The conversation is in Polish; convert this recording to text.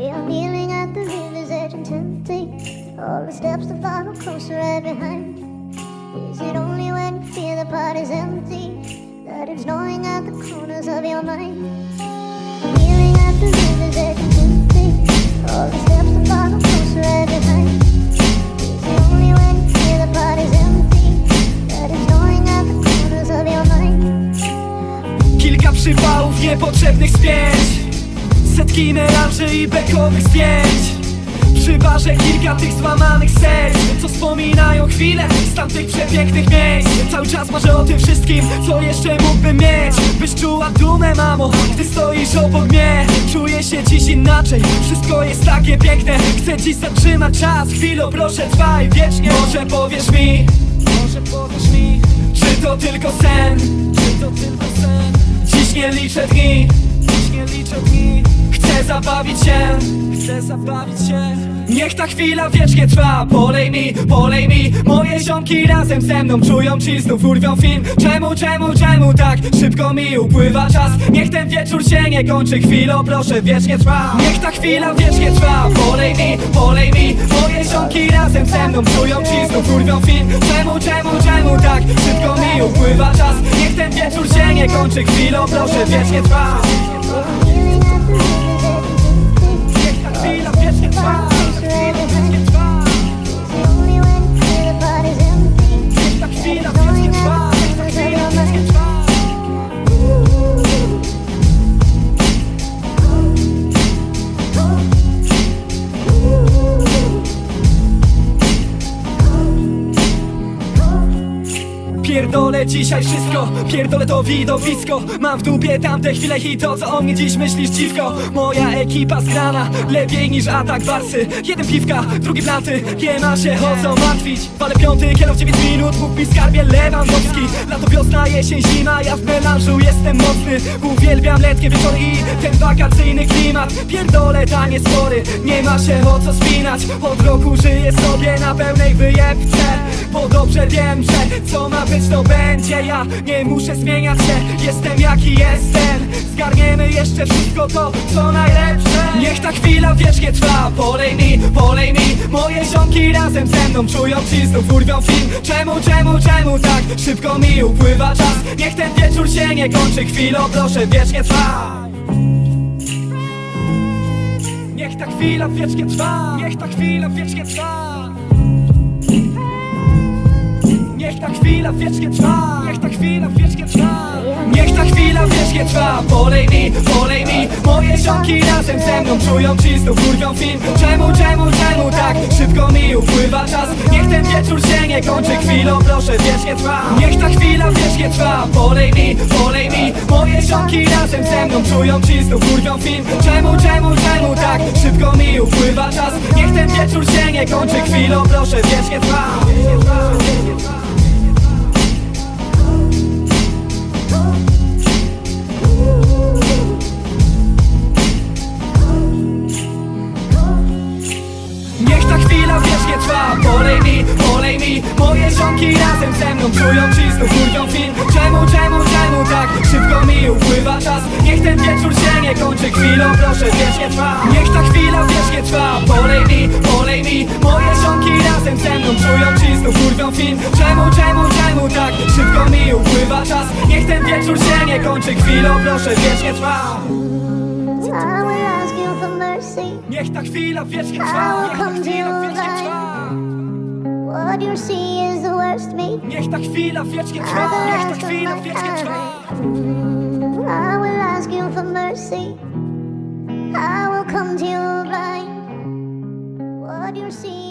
Are kneeling at the river's edge tempting all the steps to follow closer right behind. Is it only when you feel the pot is empty that it's gnawing at the corners of your mind? Kneeling at the river's edge all the steps to follow closer right behind. Is it only when the is empty that it's gnawing at the corners of your mind? Kilka niepotrzebnych spięć Setki melanży i bekowych spięć Przy kilka tych złamanych serc Co wspominają chwile z tamtych przepięknych miejsc. Cały czas marzę o tym wszystkim, co jeszcze mógłbym mieć. Byś czuła dumę mamo, gdy stoisz obok mnie. Czuję się dziś inaczej, wszystko jest takie piękne. Chcę dziś zatrzymać czas, chwilę proszę trwaj wiecznie. Może powiesz mi, może powiesz mi Czy to tylko sen, czy to tylko sen? Dziś nie liczę dni, dziś nie liczę dni Chcę zabawić się, chcę zabawić się. Niech ta chwila wiecznie trwa. Polej mi, polej mi. Moje ziomki razem ze mną Czują ci znów urwią film. Czemu, czemu, czemu tak szybko mi upływa czas? Niech ten wieczór się nie kończy Chwilą. Proszę wiecznie trwa. Niech ta chwila wiecznie trwa. Polej mi, polej mi. Moje ziomki razem ze mną Czują ci znów urwią film. Czemu, czemu, czemu tak szybko mi upływa czas? Niech ten wieczór się nie kończy Chwilą. Proszę wiecznie trwa Pierdolę dzisiaj wszystko, pierdolę to widowisko. Mam w dupie tamte chwile i to co o mnie dziś myślisz dziwko. Moja ekipa zgrana, lepiej niż atak barsy Jeden piwka, drugi planty, nie ma się o co martwić. Walę piąty, kierow 9 minut, mów mi skarbie Lewandowski. Lato, wiosna, jesień, zima, ja w melanżu jestem mocny. Uwielbiam letnie wieczory i ten wakacyjny klimat. Pierdolę tanie spory, nie ma się o co spinać. Od roku żyję sobie na pełnej wyjebce Bo dobrze wiem, że co ma być to będzie. Ja nie muszę zmieniać się, jestem jaki jestem. Zgarniemy jeszcze wszystko to, co najlepsze. Niech ta chwila wiecznie trwa. Polej mi, polej mi. Moje ziomki razem ze mną Czują ci znów urwią film. Czemu, czemu, czemu tak szybko mi upływa czas? Niech ten wieczór się nie kończy. Chwilą proszę wiecznie trwa. Niech ta chwila wiecznie trwa. Niech ta chwila wiecznie trwa Niech ta chwila wiecznie trwa. Niech ta chwila wiecznie trwa. Niech ta chwila wiecznie trwa. Polej mi, polej mi. Moje ziomki razem ze mną Czują ci znów urwią film. Czemu, czemu, czemu tak szybko mi upływa czas? Niech ten wieczór się nie kończy Chwilą proszę wiecznie trwa. Niech ta chwila wiecznie trwa. Polej mi, polej mi. Moje ziomki razem ze mną Czują ci znów urwią film. Czemu, czemu, czemu tak szybko mi upływa czas? Niech ten wieczór się nie kończy Chwilą proszę wiecznie trwa Wiecznie trwa, wiecznie trwa Ziomki razem ze mną Czują ci znów urwią film. Czemu, czemu, czemu tak szybko mi upływa czas? Niech ten wieczór się nie kończy Chwilą proszę wiecznie trwa. Niech ta chwila wiecznie trwa. Polej mi, polej mi. Moje ziomki razem ze mną Czują ci znów urwią film. Czemu, czemu, czemu tak szybko mi upływa czas? Niech ten wieczór się nie kończy Chwilą proszę wiecznie trwa. Niech ta chwila wiecznie trwa. Niech ta chwila wiecznie trwa What you see is the worst me. Niech ta chwila wiecznie trwa, will niech ta ask chwila wiecznie trwa. I will ask you for mercy. I will come to you blind. What you see